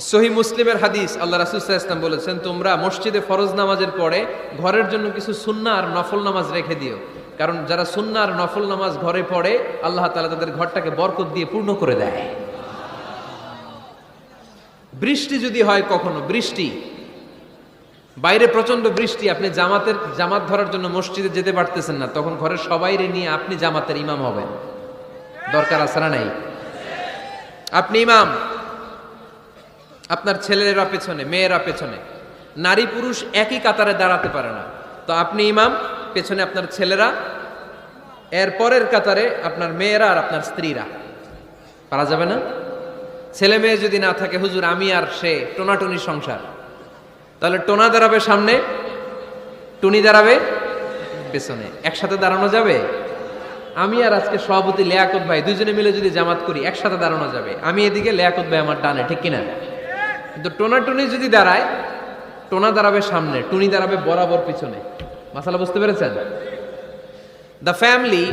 সহি মুসলিমের হাদিস আল্লাহ রাসুল্লাহ ইসলাম বলেছেন, তোমরা মসজিদে ফরজ নামাজের পরে ঘরের জন্য কিছু সুন্না আর নফল নামাজ রেখে দিও। কারণ যারা সুন্না আর নফল নামাজ ঘরে পড়ে, আল্লাহ তালা তাদের ঘরটাকে বরকত দিয়ে পূর্ণ করে দেয়। বৃষ্টি যদি হয় কখনো, বৃষ্টি। বাইরে প্রচণ্ড বৃষ্টি, আপনি জামাতের, জামাত ধরার জন্য মসজিদে যেতে পারতেছেন না, তখন ঘরের সবাইরে নিয়ে আপনি জামাতের ইমাম হবেন। দরকার আছে না নাই? আপনি ইমাম। আপনার ছেলেরা পেছনে, মেয়েরা পেছনে। নারী পুরুষ একই কাতারে দাঁড়াতে পারে না। তো আপনি ইমাম, পেছনে আপনার ছেলেরা, এর পরের কাতারে আপনার মেয়েরা আর আপনার স্ত্রীরা। পারা যাবে না? ছেলে মেয়ে যদি না থাকে, হুজুর, আমি আর সে, টোনাটুনি সংসার। তাহলে টোনা দাঁড়াবে সামনে, টুনি দাঁড়াবে পেছনে। একসাথে দাঁড়ানো যাবে? আমি আর আজকে সভাপতি লেয়াকত ভাই, দুজনে মিলে যদি জামাত করি, একসাথে দাঁড়ানো যাবে। আমি এদিকে লেয়াকত ভাই আমার ডানে, ঠিক কিনা? কিন্তু টোনা টুনি যদি দাঁড়ায়, টোনা দাঁড়াবে সামনে, টুনি দাঁড়াবে বরাবর পিছনে। মাসালা বুঝতে পেরেছেন? The family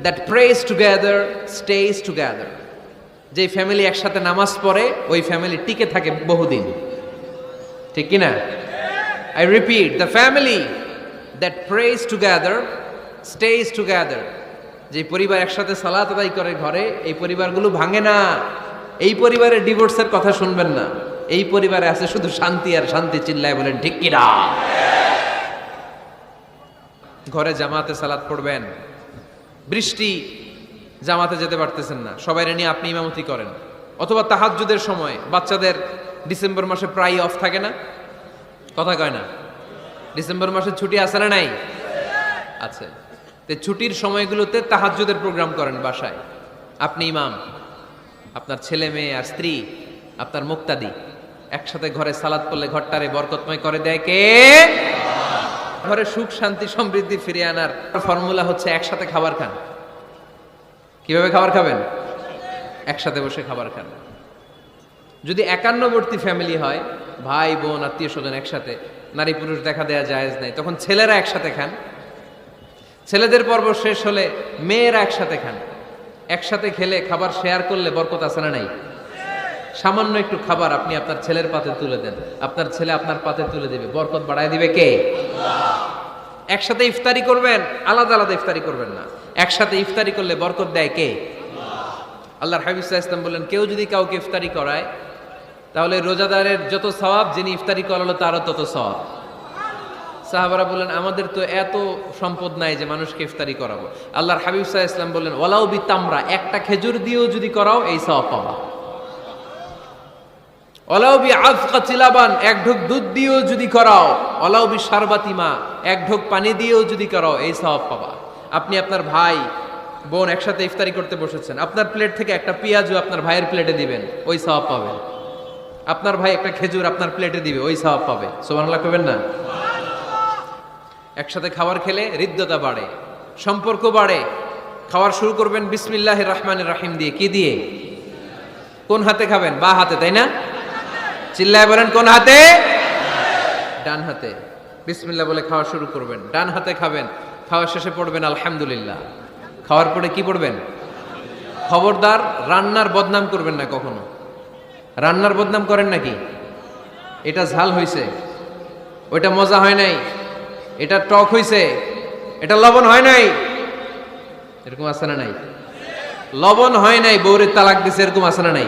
that prays together stays together যে ফ্যামিলি একসাথে নামাজ পড়ে, ওই ফ্যামিলি টিকে থাকে বহুদিন। ঠিক কিনা? I repeat the family that prays together stays together যে পরিবার একসাথে সালাত আদায় করে ঘরে, এই পরিবারগুলো ভাঙে না। এই পরিবারের ডিভোর্সের কথা শুনবেন না। এই পরিবারে আছে শুধু শান্তি আর শান্তি চিল্লায় বলেন, ঠিক কিনা ঘরে জামাতে সালাত পড়বেন। বৃষ্টি জামাতে যেতে পারতেছেন না। সবাই নিয়ে আপনি ইমামতি করেন। অথবা তাহাজ্জুদের সময় বাচ্চাদের ডিসেম্বর মাসে প্রায় অফ থাকে না? কথা কয় না। ডিসেম্বর মাসে ছুটি আছে না নাই? আছে। তো ছুটির সময়গুলোতে তাহাজ্জুদের প্রোগ্রাম করেন বাসায়। আপনি ইমাম, আপনার ছেলে মেয়ে আর স্ত্রী, আপনার মুক্তাদি। একসাথে ঘরে সালাদ করলে ঘরটারে বরকতময় করে দেয় কে? ঘরে সুখ, শান্তি, সমৃদ্ধি ফিরিয়ে আনার ফর্মুলা হচ্ছে একসাথে খাবার খান। কীভাবে খাবার খাবেন? একসাথে বসে খাবার খান। যদি একান্নবর্তী ফ্যামিলি হয়, ভাই, বোন, আত্মীয় স্বজন একসাথে, নারী পুরুষ দেখা দেয়া জায়েজ নাই, তখন ছেলেরা একসাথে খান। ছেলেদের পর্ব শেষ হলে মেয়েরা একসাথে খান। একসাথে খেলে খাবার শেয়ার করলে বরকত আছে না নাই? সামান্য একটু খাবার আপনি আপনার ছেলের পাতে তুলে দেন। আপনার ছেলে আপনার পাতে তুলে দেবে। বরকত বাড়ায় দিবে কে? একসাথে ইফতারি করবেন, আলাদা আলাদা ইফতারি করবেন না। একসাথে ইফতারি করলে বরকত দেয় কে? আল্লাহর হাবিব ইসলাম বললেন, কেউ যদি কাউকে ইফতারি করায়, তাহলে রোজাদারের যত সওয়াব যিনি ইফতারি করালো তারও তত সওয়াব। সাহাবারা বললেন, আমাদের তো এত সম্পদ নাই যে মানুষকে ইফতারি করাবো। আল্লাহর হাবিব সাহা ইসলাম বললেন ওলাউবি তামরা একটা খেজুর দিয়েও যদি করাও, এই সওয়াব পাবা। ওলাও বি আফকা চিলাবান, এক ঢোক দুধ দিয়েও যদি করাও। ওলাও বি সারবাতিমা এক ঢোক পানি দিয়েও যদি করাও, এই সওয়াব পাবা। আপনি আপনার ভাই, বোন একসাথে ইফতারি করতে বসেছেন, আপনার প্লেট থেকে একটা পেঁয়াজও আপনার ভাইয়ের প্লেটে দিবেন, ওই সওয়াব পাবেন। আপনার ভাই একটা খেজুর আপনার প্লেটে দিবে, ওই সওয়াব পাবে। সোমানাল্লাহ করবেন না? একসাথে খাবার খেলে হৃদ্যতা বাড়ে, সম্পর্ক বাড়ে। খাওয়ার শুরু করবেন বিসমিল্লাহ রহমানের রাহিম দিয়ে। কি দিয়ে? কোন হাতে খাবেন? বা হাতে, তাই না? চিল্লায় বলেন, কোন হাতে? ডান হাতে। বিসমিল্লাহ বলে খাওয়া শুরু করবেন। ডান হাতে খাবেন। খাওয়া শেষে পড়বেন, আলহামদুলিল্লাহ। খাওয়ার পরে কি পড়বেন? খবরদার, রান্নার বদনাম করবেন না কখনো। রান্নার বদনাম করেন নাকি? এটা ঝাল হয়েছে ওইটা মজা হয় নাই। এটা টক হইছে। এটা লবণ হয় নাই। এরকম আছে না নাই? লবণ হয় নাই বৌরে তালাক দিছে, এরকম আছে না নাই?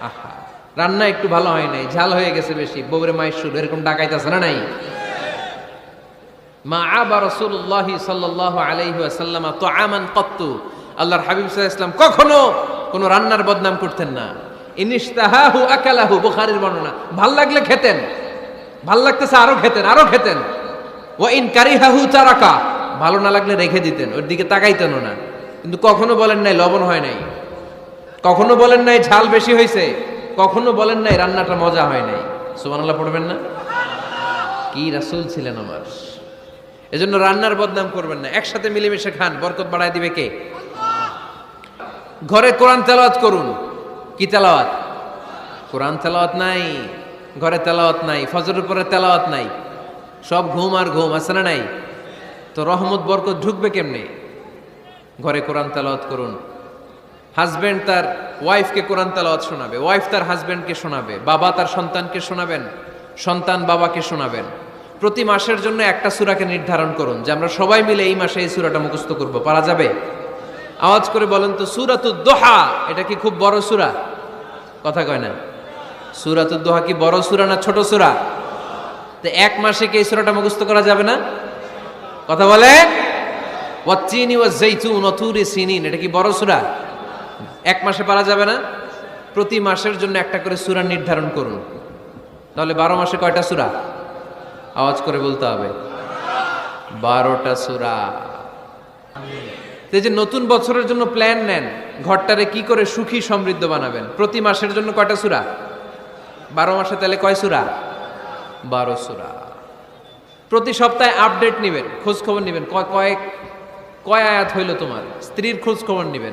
আহা। রান্না একটু ভালো হয় নাই, ঝাল হয়ে গেছে বেশি। বৌরে মায়ের সুর এরকম ডাকাইতে আছে না নাই? মা আবা রসুল্লাহ সাল্লাহ আলাইহি আসাল্লাম তো আমান কত্তু। আল্লাহর হাবিব ইসলাম কখনো কোনো রান্নার বদনাম করতেন না। ইনিস্তাহাহু আকালাহু, বুখারীর বর্ণনা। ভালো লাগলে খেতেন। ভালো লাগতেছে আরও খেতেন আরও খেতেন। ও ইন কারিহাহু চারাকা ভালো না লাগলে রেখে দিতেন, ওর দিকে তাকাইতেন না। কিন্তু কখনো বলেন নাই, লবণ হয় নাই। কখনো বলেন নাই, ঝাল বেশি হয়েছে কখনো বলেন নাই, রান্নাটা মজা হয় নাই। সুবহানাল্লাহ, পড়বেন না? কি রাসূল ছিলেন আমার। এজন্য রান্নার বদনাম করবেন না। একসাথে মিলেমিশে খান। বরকত বাড়ায় দিবে কে? ঘরে কোরআন তেলাওয়াত করুন। কি তেলাওয়াত? কোরআন তেলাওয়াত নাই, ঘরে তেলাওয়াত নাই, ফজরের পরে তেলাওয়াত নাই। সব ঘুম আর ঘুম, আছে না নাই? তো রহমত, বরকত ঢুকবে কেমনে? ঘরে কোরআন তেলাওয়াত করুন। হাজব্যান্ড তার ওয়াইফকে কোরআন তালাওয়াত শোনাবে ওয়াইফ তার হাজব্যান্ডকে শোনাবে, বাবা তার সন্তানকে শোনাবেন, সন্তান বাবাকে শোনাবেন। প্রতি মাসের জন্য একটা সুরাকে নির্ধারণ করুন, যে আমরা সবাই মিলে এই মাসে এই সূরাটা মুখস্থ করব, পারা যাবে? আওয়াজ করে বলেন তো, সূরাতুদ দোহা, এটা কি খুব বড় সুরা? কথা কয় না। সূরাতুদ দোহা কি বড় সুরা না ছোট সূরা? তো এক মাসে কি এই সুরাটা মুখস্থ করা যাবে না? কথা বলে ওয়াচিনি ওয়া জাইতুন অতুরি সিনিন এটা কি বড় সূরা? এক মাসে পারা যাবে না? প্রতি মাসের জন্য একটা করে সুরা নির্ধারণ করুন। তাহলে বারো মাসে কয়টা সূরা? আওয়াজ করে বলতে হবে। বারোটা সূরা। যে নতুন বছরের জন্য প্ল্যান নেন, ঘরটারে কি করে সুখী সমৃদ্ধ বানাবেন? প্রতি মাসের জন্য কয়টা সুরা? বারো মাসে তাহলে কয় সূরা? বারো সূরা। প্রতি সপ্তাহে আপডেট নেবেন খোঁজ খবর নেবেন। কয় কয়েক কয় আয়াত হইল তোমার? স্ত্রীর খোঁজ খবর নেবেন।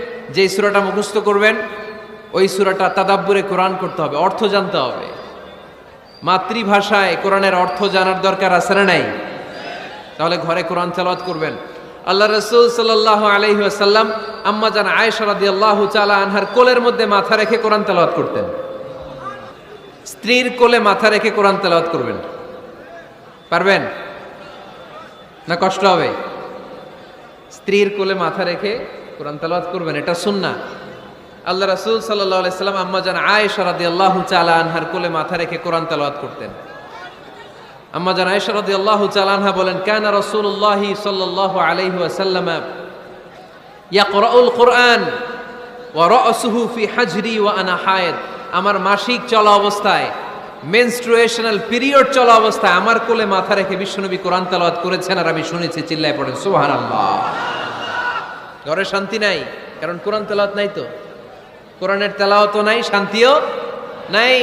যেই সুরাটা মুখস্থ করবেন, ওই সুরাটা তাদাব্বুরে কোরআন করতে হবে, অর্থ জানতে হবে। মাতৃভাষায় কোরআনের অর্থ জানার দরকার আছে না নাই? তাহলে ঘরে কোরআন তেলাওয়াত করবেন। আল্লাহ রসুল সাল্লাহ আলহি আসাল্লাম আম্মা জান আয়েশা রাদিয়াল্লাহু তাআলা আনহার কোলের মধ্যে মাথা রেখে কোরআন তেলাওয়াত করতেন। স্ত্রীর কোলে মাথা রেখে কোরআন তেলাওয়াত করবেন। পারবেন? না কষ্ট হবে? স্ত্রীর কোলে মাথা রেখে কোরআন তেলাওয়াত করবেন, এটা সুন্নাহ। আল্লাহ রাসূল আলাইহি সাল্লাম আম্মা জান আয়েশা রাদিয়াল্লাহু তাআলা আনহার কোলে মাথা রেখে কোরআন তেলাওয়াত করতেন। আম্মা আয়েশা তাআলা আনহা বলেন আলাইহি ওয়াসাল্লাম ইয়াকরাউল কোরআন হাজরি ওয়া আনা হায়েদ। আমার মাসিক চলা অবস্থায় মেনস্ট্রুয়েশনাল পিরিয়ড চলা অবস্থায় আমার কোলে মাথা রেখে বিশ্বনবী কোরআন তেলাওয়াত করেছেন আর আমি শুনেছি, চিল্লায় পড়েন, সুবহানাল্লাহ। ঘরে শান্তি নাই, কারণ কোরআন তেলাওয়াত নাই তো। কোরআনের তেলাওয়াত নাই, শান্তিও নাই।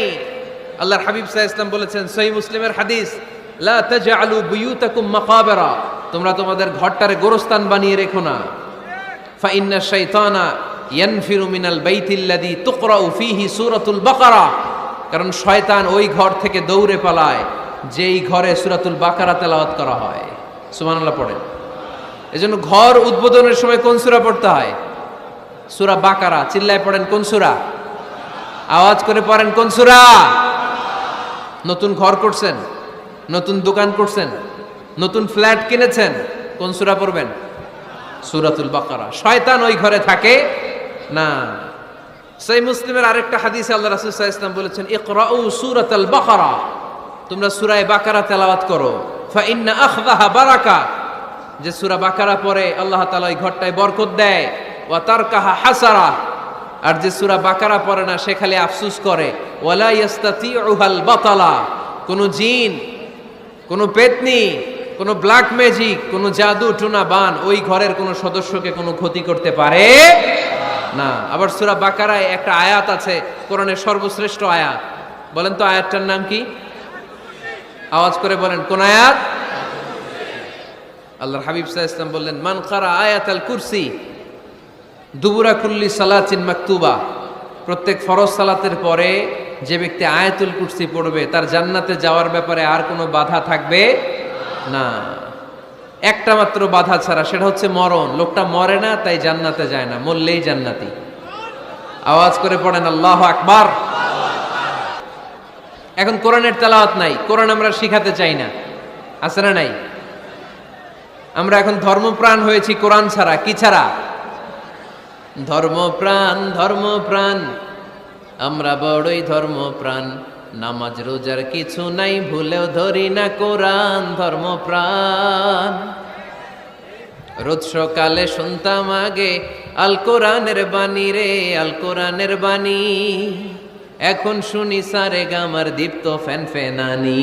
আল্লাহর হাবিব সাল্লাল্লাহু ইসলাম বলেছেন সহি মুসলিমের হাদিস, লা তাজআলু বুয়ুতাকুম মাকাবিরা তোমরা তোমাদের ঘরটারে গোরস্থান বানিয়ে রেখো না। ফা ইন্না শাইতানা ইয়ানফিরু মিনাল বাইতিল্লাযী তুকরাউ ফীহি সূরাতুল বাকারা কারণ শয়তান ওই ঘর থেকে দৌড়ে পালায়, যেই ঘরে সূরাতুল বাকারা তেলাওয়াত করা হয়। সুবহানাল্লাহ পড়েন। এজন্য ঘর উদ্বোধনের সময় কোন সূরা পড়তে হয়? সুরা বাকারা, চিল্লায় পড়েন কোন সূরা? আওয়াজ করে পড়েন কোন সূরা? নতুন ঘর করছেন, নতুন দোকান করছেন, নতুন ফ্ল্যাট কিনেছেন, কোন সূরা পড়বেন? সূরাতুল বাকারা। শয়তান ওই ঘরে থাকে না। সেই মুসলিমের আরেকটা হাদিসে আল্লাহ রাসূল ওয়াসাল্লাম বলেছেন, ইকরাউ সূরাতাল বাকারা। তোমরা সুরায় বাকারা তেলাওয়াত করো। ফা ইন্না আখযাহা বারাকা। যে সুরা বাকারা পরে আল্লাহ তাআলা ওই ঘরটায় বরকত দেয়। ওয়া তারকাহা হাসারা। আর যে সুরা বাকারা পড়ে না, সে খালি আফসুস করে। ওয়ালা বাতালা। কোন জিন, কোন পেতনি, কোন ব্ল্যাক ম্যাজিক, কোন জাদু, টুনা, বান ওই ঘরের কোন সদস্যকে কোনো ক্ষতি করতে পারে না। আবার সুরা বাকারায় একটা আয়াত আছে, কোরআনের সর্বশ্রেষ্ঠ আয়াত। বলেন তো আয়াতটার নাম কি? আওয়াজ করে বলেন, কোন আয়াত? আল্লাহর হাবিব আলাইহি বললেন, মান কারা আয়াতাল কুরসি? দুবুরা কুল্লি সালাতিন মাকতুবা। প্রত্যেক ফরজ সালাতের পরে যে ব্যক্তি আয়াতুল কুরসি পড়বে, তার জান্নাতে যাওয়ার ব্যাপারে আর কোনো বাধা থাকবে না। একটা মাত্র বাধা ছাড়া, সেটা হচ্ছে মরণ। লোকটা মরে না, তাই জান্নাতে যায় না, মরলেই জান্নাতি। আওয়াজ করে পড়েন, আল্লাহ আকবার। এখন কোরআনের তেলাওয়াত নাই, কোরআন আমরা শিখাতে চাই না। আছে না নাই? আমরা এখন ধর্মপ্রাণ হয়েছি কোরআন ছাড়া, কি ছাড়া? ধর্মপ্রাণ ধর্মপ্রাণ, আমরা বড়ই ধর্মপ্রাণ। নামাজ, রোজার কিছু নাই, ভুলেও ধরি না কোরআন, ধর্মপ্রাণ। রোজ সকালে শুনতাম আগে, আল কোরআনের বাণী রে, আল কোরআনের বাণী। এখন শুনি সারে গামার দীপ্ত ফ্যান ফ্যানানি